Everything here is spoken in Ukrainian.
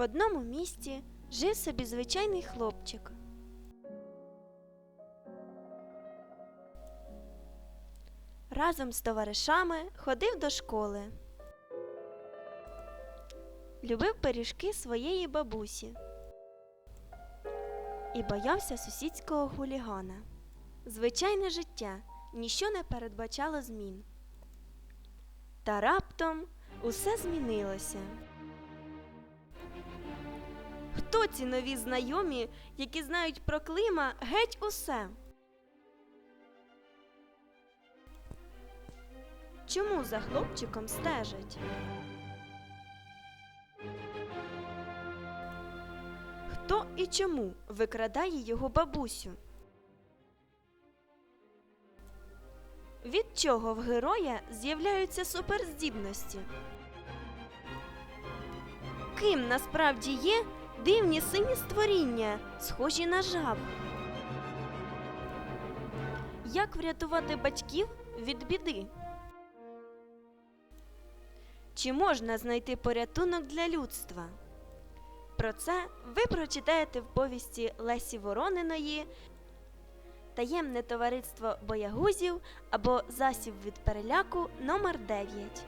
В одному місті жив собі звичайний хлопчик. Разом з товаришами ходив до школи. Любив пиріжки своєї бабусі і боявся сусідського хулігана. Звичайне життя ніщо не передбачало змін. Та раптом усе змінилося. Хто ці нові знайомі, які знають про клима геть усе? Чому за хлопчиком стежать? Хто і чому викрадає його бабусю? Від чого в героя з'являються суперздібності? Ким насправді є дивні сині створіння, схожі на жаб? Як врятувати батьків від біди? Чи можна знайти порятунок для людства? Про це ви прочитаєте в повісті Лесі Ворониної Таємне товариство боягузів або засіб від переляку номер 9